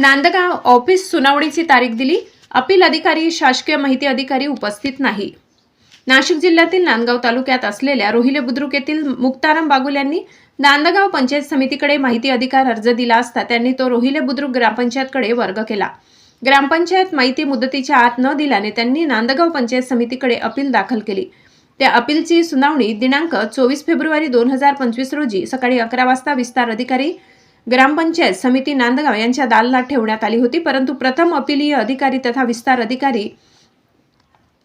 Nandgaon office सुनावणीची तारीख दिली. अपील अधिकारी शासकीय माहिती अधिकारी उपस्थित नाही. नाशिक जिल्ह्यातील नांदगाव तालुक्यात असलेल्या रोहिले बुद्रुक येथील मुक्ताराम बागुल यांनी नांदगाव पंचायत समितीकडे माहिती अधिकार अर्ज दिला असता त्यांनी तो रोहिले बुद्रुक ग्रामपंचायतकडे वर्ग केला. ग्रामपंचायत माहिती मुदतीच्या आत न दिल्याने त्यांनी नांदगाव पंचायत समितीकडे अपील दाखल केली. त्या अपीलची सुनावणी दिनांक चोवीस फेब्रुवारी दोन हजार पंचवीस रोजी सकाळी अकरा वाजता विस्तार अधिकारी ग्रामपंचायत समिती नांदगाव यांच्या दालनात ठेवण्यात आली होती परंतु प्रथम अपिलीय अधिकारी तथा विस्तार अधिकारी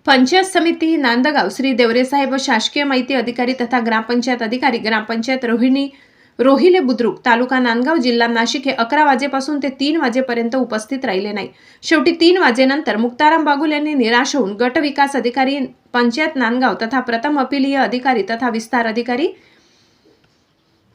पंचायत समिती नांदगाव श्री देवरेसाहेब व शासकीय माहिती अधिकारी तथा ग्रामपंचायत अधिकारी ग्रामपंचायत रोहिणी रोहिले बुद्रुक तालुका नांदगाव जिल्हा नाशिक हे अकरा वाजेपासून ते तीन वाजेपर्यंत उपस्थित राहिले नाही शेवटी तीन वाजेनंतर मुक्ताराम बागुल यांनी निराश होऊन गट विकास अधिकारी पंचायत नांदगाव तथा प्रथम अपिलीय अधिकारी तथा विस्तार अधिकारी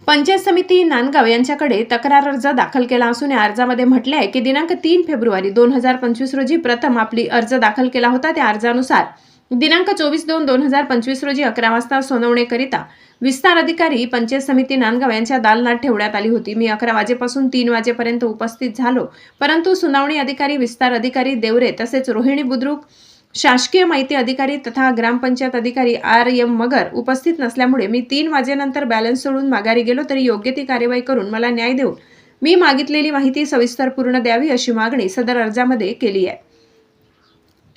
पंचायत समिती नांदगाव यांच्याकडे तक्रार अर्ज दाखल केला असून या अर्जामध्ये म्हटले आहे की दिनांक तीन फेब्रुवारी दोन हजार पंचवीस रोजी प्रथम आपली अर्ज दाखल केला होता. त्या अर्जानुसार दिनांक चोवीस दोन दोन हजार पंचवीस रोजी अकरा वाजता सोनवणेकरिता विस्तार अधिकारी पंचायत समिती नांदगाव यांच्या दालनात ठेवण्यात आली होती. मी अकरा वाजेपासून तीन वाजेपर्यंत उपस्थित झालो परंतु सुनावणी अधिकारी विस्तार अधिकारी देवरे तसेच रोहिणी बुद्रुक शासकीय माहिती अधिकारी तथा ग्रामपंचायत अधिकारी आर एम मगर उपस्थित नसल्यामुळे मी तीन वाजेनंतर बॅलन्स सोडून माघारी गेलो तरी योग्य ती कार्यवाही करून मला न्याय देऊन मी मागितलेली माहिती सविस्तर पूर्ण द्यावी अशी मागणी सदर अर्जामध्ये केली आहे.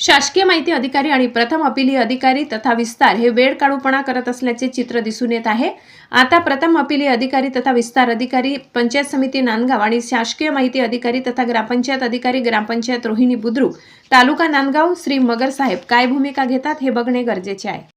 शासकीय माहिती अधिकारी आणि प्रथम अपिली अधिकारी तथा विस्तार हे वेळ काढूपणा करत असल्याचे चित्र दिसून येत आहे. आता प्रथम अपिली अधिकारी तथा विस्तार अधिकारी पंचायत समिती नांदगाव आणि शासकीय माहिती अधिकारी तथा ग्रामपंचायत अधिकारी ग्रामपंचायत रोहिणी बुद्रुक तालुका नांदगाव श्री मगर साहेब काय भूमिका घेतात हे बघणे गरजेचे आहे.